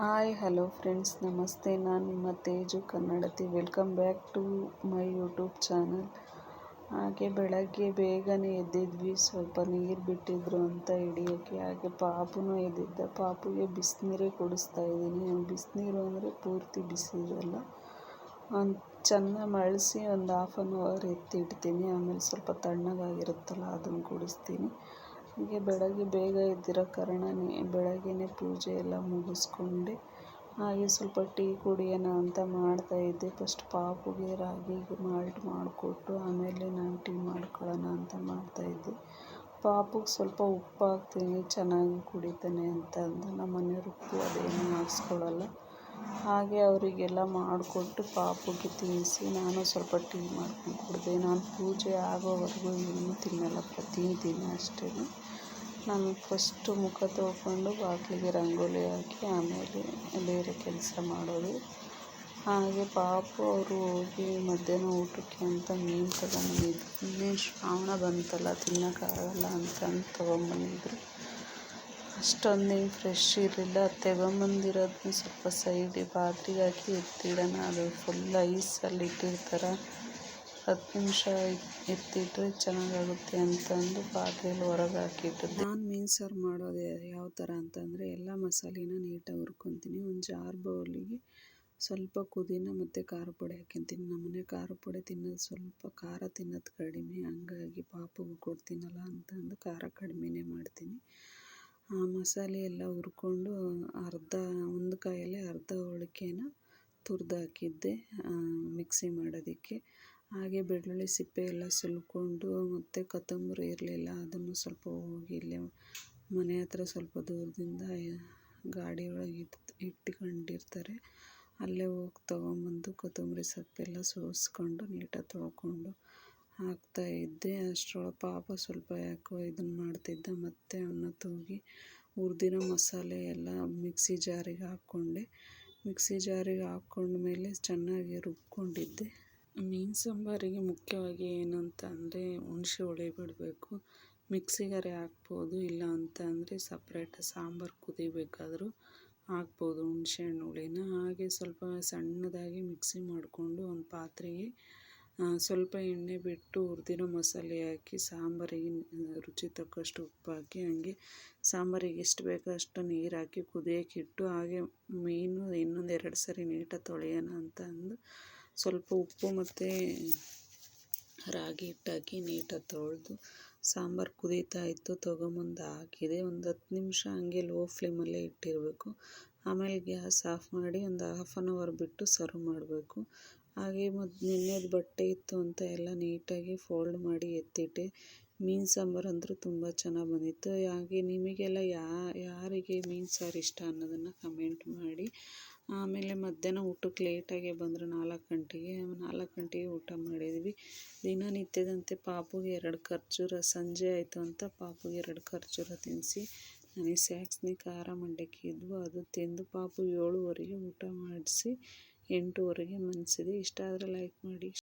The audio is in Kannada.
Hi, hello friends. ನಮಸ್ತೆ. ನಾನು ನಿಮ್ಮ ತೇಜು ಕನ್ನಡತಿ. Welcome back to my YouTube channel. ಹಾಗೆ ಬೆಳಗ್ಗೆ ಬೇಗನೆ ಎದ್ದಿದ್ವಿ. ಸ್ವಲ್ಪ ನೀರು ಬಿಟ್ಟಿದ್ರು ಅಂತ ಹಿಡಿಯೋಕ್ಕೆ ಹಾಗೆ ಪಾಪುನೂ ಎದ್ದಿದ್ದ. ಪಾಪುಗೆ ಬಿಸಿನೀರೇ ಕುಡಿಸ್ತಾ ಇದ್ದೀನಿ. ಬಿಸಿನೀರು ಅಂದರೆ ಪೂರ್ತಿ ಬಿಸಿ ಇರಲ್ಲ ಒಂದು ಚೆನ್ನಾಗಿ ಮಳಿಸಿ ಒಂದು ಹಾಫ್ ಆನ್ ಅವರ್ ಎತ್ತಿಡ್ತೀನಿ. ಆಮೇಲೆ ಸ್ವಲ್ಪ ತಣ್ಣಗಾಗಿರುತ್ತಲ್ಲ, ಅದನ್ನು ಕುಡಿಸ್ತೀನಿ. ಹೀಗೆ ಬೆಳಗ್ಗೆ ಬೇಗ ಎದ್ದಿರೋ ಕಾರಣ ಬೆಳಗ್ಗೆನೇ ಪೂಜೆ ಎಲ್ಲ ಮುಗಿಸ್ಕೊಂಡೆ. ಹಾಗೆ ಸ್ವಲ್ಪ ಟೀ ಕುಡಿಯೋಣ ಅಂತ ಮಾಡ್ತಾಯಿದ್ದೆ ಫಸ್ಟ್ ಪಾಪುಗೆ ರಾಗಿ ಮಾಲ್ಟ್ ಮಾಡಿಕೊಟ್ಟು ಆಮೇಲೆ ನಾನು ಟೀ ಮಾಡ್ಕೊಳ್ಳೋಣ ಅಂತ ಮಾಡ್ತಾಯಿದ್ದೆ ಪಾಪುಗೆ ಸ್ವಲ್ಪ ಉಪ್ಪು ಹಾಕ್ತೀನಿ ಚೆನ್ನಾಗಿ ಕುಡಿತಾನೆ ಅಂತ ಅಂದ ನಮ್ಮ ಮನೆಯವ್ರು ಉಪ್ಪು ಹಾಗೆ ಅವರಿಗೆಲ್ಲ ಮಾಡಿಕೊಟ್ಟು ಪಾಪುಗೆ ತಿನ್ನಿಸಿ ನಾನು ಸ್ವಲ್ಪ ಟೀ ಮಾಡ್ಕೊಂಡು ಕುಡಿದೆ. ನಾನು ಪೂಜೆ ಆಗೋವರೆಗೂ ಏನೂ ತಿನ್ನಲ್ಲ, ಪ್ರತಿದಿನ ಅಷ್ಟೇ. ನಾನು ಫಸ್ಟು ಮುಖ ತೊಳ್ಕೊಂಡು ಬಾಗಿಲಿಗೆ ರಂಗೋಲಿ ಹಾಕಿ ಆಮೇಲೆ ಬೇರೆ ಕೆಲಸ ಮಾಡೋದು. ಹಾಗೆ ಪಾಪು ಅವರು ಹೋಗಿ ಮಧ್ಯಾಹ್ನ ಊಟಕ್ಕೆ ಅಂತ ಮೀನು ತಗೊಂಬಂದಿದ್ರು. ಇನ್ನೇನು ಶ್ರಾವಣ ಬಂತಲ್ಲ, ತಿನ್ನೋಕ್ಕಾಗಲ್ಲ ಅಂತಂದು ತೊಗೊಂಬಂದಿದ್ರು. ಅಷ್ಟೊಂದೇನು ಫ್ರೆಶ್ ಇರಲಿಲ್ಲ. ತೆಗೊಂಬಂದಿರೋದನ್ನ ಸ್ವಲ್ಪ ಸೈಡಿ ಪಾತ್ರೆಗೆ ಹಾಕಿ ಎತ್ತಿಡೋಣ. ಅದು ಫುಲ್ ಐಸಲ್ಲಿ ಇಟ್ಟಿರ್ತಾರೆ. ಹತ್ತು ನಿಮಿಷ ಎತ್ತಿಟ್ಟರೆ ಚೆನ್ನಾಗಾಗುತ್ತೆ ಅಂತಂದು ಪಾತ್ರೆಯಲ್ಲಿ ಹೊರಗೆ ಹಾಕಿಟ್ಟಿದ್ದೆ. ನಾನು ಮೀನು ಸಾರು ಮಾಡೋದು ಯಾವ ಥರ ಅಂತಂದರೆ ಎಲ್ಲ ಮಸಾಲೆನ ನೀಟಾಗಿ ಹುರ್ಕೊತೀನಿ. ಒಂದು ಜಾರ್ ಬೌಲಿಗೆ ಸ್ವಲ್ಪ ಕುದಿನ ಮತ್ತು ಖಾರ ಪುಡಿ ಹಾಕ್ಯಂತೀನಿ ನಮ್ಮನೆ ಖಾರ ಪುಡಿ ತಿನ್ನೋದು ಸ್ವಲ್ಪ ಖಾರ ತಿನ್ನೋದು ಕಡಿಮೆ. ಹಂಗಾಗಿ ಪಾಪಗೆ ಕೊಡ್ತೀನಲ್ಲ ಅಂತಂದು ಖಾರ ಕಡಿಮೆನೇ ಮಾಡ್ತೀನಿ. ಆ ಮಸಾಲೆ ಎಲ್ಲ ಹುರ್ಕೊಂಡು ಅರ್ಧ, ಒಂದು ಕಾಯಲ್ಲೇ ಅರ್ಧ ಹೋಳಿಗೆನ ತುರ್ದು ಮಿಕ್ಸಿ ಮಾಡೋದಕ್ಕೆ. ಹಾಗೆ ಬೆಳ್ಳುಳ್ಳಿ ಸಿಪ್ಪೆ ಎಲ್ಲ ಸುಲ್ಕೊಂಡು ಮತ್ತು ಕೊತ್ತಂಬರಿ ಇರಲಿಲ್ಲ, ಅದನ್ನು ಸ್ವಲ್ಪ ಹೋಗಿ ಇಲ್ಲೇ ಮನೆ ಹತ್ರ ಸ್ವಲ್ಪ ದೂರದಿಂದ ಗಾಡಿ ಒಳಗೆ ಇಟ್ಟು ಇಟ್ಕೊಂಡಿರ್ತಾರೆ. ಅಲ್ಲೇ ಹೋಗಿ ತೊಗೊಂಬಂದು ಕೊತ್ತಂಬರಿ ಸೊಪ್ಪೆಲ್ಲ ಸೋಸ್ಕೊಂಡು ನೀಟಾಗಿ ತೊಳ್ಕೊಂಡು ಹಾಕ್ತಾಯಿದ್ದೆ ಅಷ್ಟರೊಳಗೆ ಪಾಪ ಸ್ವಲ್ಪ ಯಾಕೋ ಇದನ್ನು ಮಾಡ್ತಿದ್ದ. ಮತ್ತೆ ಅವನ್ನ ತೂಗಿ ಹುರ್ದಿರೋ ಮಸಾಲೆ ಎಲ್ಲ ಮಿಕ್ಸಿ ಜಾರಿಗೆ ಹಾಕ್ಕೊಂಡೆ. ಮಿಕ್ಸಿ ಜಾರಿಗೆ ಹಾಕ್ಕೊಂಡ್ಮೇಲೆ ಚೆನ್ನಾಗಿ ರುಬ್ಕೊಂಡಿದ್ದೆ. ಮೀನು ಸಾಂಬಾರಿಗೆ ಮುಖ್ಯವಾಗಿ ಏನು ಅಂತ ಅಂದರೆ ಹುಣಸೆ ಹುಳಿ ಬಿಡಬೇಕು ಮಿಕ್ಸಿಗಾರೆ ಹಾಕ್ಬೋದು. ಇಲ್ಲ ಅಂತ ಅಂದರೆ ಸಪ್ರೇಟ್ ಸಾಂಬಾರು ಕುದಿಬೇಕಾದರೂ ಹಾಕ್ಬೋದು ಹುಣಸೆ ಹಣ್ಣು ಹುಳಿನ ಹಾಗೆ ಸ್ವಲ್ಪ ಸಣ್ಣದಾಗಿ ಮಿಕ್ಸಿ ಮಾಡಿಕೊಂಡು ಒಂದು ಪಾತ್ರೆಗೆ ಸ್ವಲ್ಪ ಎಣ್ಣೆ ಬಿಟ್ಟು ಹುರಿದಿರೋ ಮಸಾಲೆ ಹಾಕಿ ಸಾಂಬಾರಿಗೆ ರುಚಿ ತಕ್ಕಷ್ಟು ಉಪ್ಪು ಹಾಕಿ, ಹಂಗೆ ಸಾಂಬಾರಿಗೆ ಎಷ್ಟು ಬೇಕೋ ಅಷ್ಟು ನೀರು ಹಾಕಿ ಕುದಿಯೋಕೆ ಇಟ್ಟು, ಹಾಗೆ ಮೀನು ಇನ್ನೊಂದು ಎರಡು ಸರಿ ನೀಟಾಗಿ ತೊಳೆಯೋಣ ಅಂತ ಅಂದು ಸ್ವಲ್ಪ ಉಪ್ಪು ಮತ್ತು ರಾಗಿ ಹಿಟ್ಟಾಕಿ ನೀಟಾಗಿ ತೊಳೆದು ಸಾಂಬಾರು ಕುದೀತಾ ಇತ್ತು. ತೊಗೊಂಬಂದು ಹಾಕಿದೆ. ಒಂದು ಹತ್ತು ನಿಮಿಷ ಹಂಗೆ ಲೋ ಫ್ಲೇಮಲ್ಲೇ ಇಟ್ಟಿರಬೇಕು. ಆಮೇಲೆ ಗ್ಯಾಸ್ ಆಫ್ ಮಾಡಿ ಒಂದು ಹಾಫ್ ಆನ್ ಅವರ್ ಬಿಟ್ಟು ಸರ್ವ್ ಮಾಡಬೇಕು. ಹಾಗೆ ಮತ್ತು ನಿನ್ನೆದು ಬಟ್ಟೆ ಇತ್ತು ಅಂತ ಎಲ್ಲ ನೀಟಾಗಿ ಫೋಲ್ಡ್ ಮಾಡಿ ಎತ್ತಿಟ್ಟೆ. ಮೀನು ಸಾಂಬಾರು ಅಂದರೂ ತುಂಬ ಚೆನ್ನಾಗಿ ಬಂದಿತ್ತು. ಹಾಗೆ ನಿಮಗೆಲ್ಲ ಯಾರಿಗೆ ಮೀನು ಸಾರು ಇಷ್ಟ ಅನ್ನೋದನ್ನು ಕಮೆಂಟ್ ಮಾಡಿ. ಆಮೇಲೆ ಮಧ್ಯಾಹ್ನ ಊಟಕ್ಕೆ ಲೇಟಾಗೆ ಬಂದರು ನಾಲ್ಕು ಗಂಟೆಗೆ. ನಾಲ್ಕು ಗಂಟೆಗೆ ಊಟ ಮಾಡಿದ್ವಿ. ದಿನನಿತ್ಯದಂತೆ ಪಾಪುಗೆ ಎರಡು ಖರ್ಜೂರ, ಸಂಜೆ ಆಯಿತು ಅಂತ ಪಾಪುಗೆ ಎರಡು ಖರ್ಜೂರ ತಿನ್ನಿಸಿ ನನಗೆ ಸ್ಯಾಕ್ಸ್ನಿ ಖಾರ ಮಂಡಕ್ಕಿ ಇದ್ವು, ಅದು ತಿಂದು ಪಾಪು ಏಳುವರೆಗೆ ಊಟ ಮಾಡಿಸಿ ಎಂಟುವರೆಗೆ ಮನಸಿದೆ. ಇಷ್ಟ ಆದರೆ ಲೈಕ್ ಮಾಡಿ.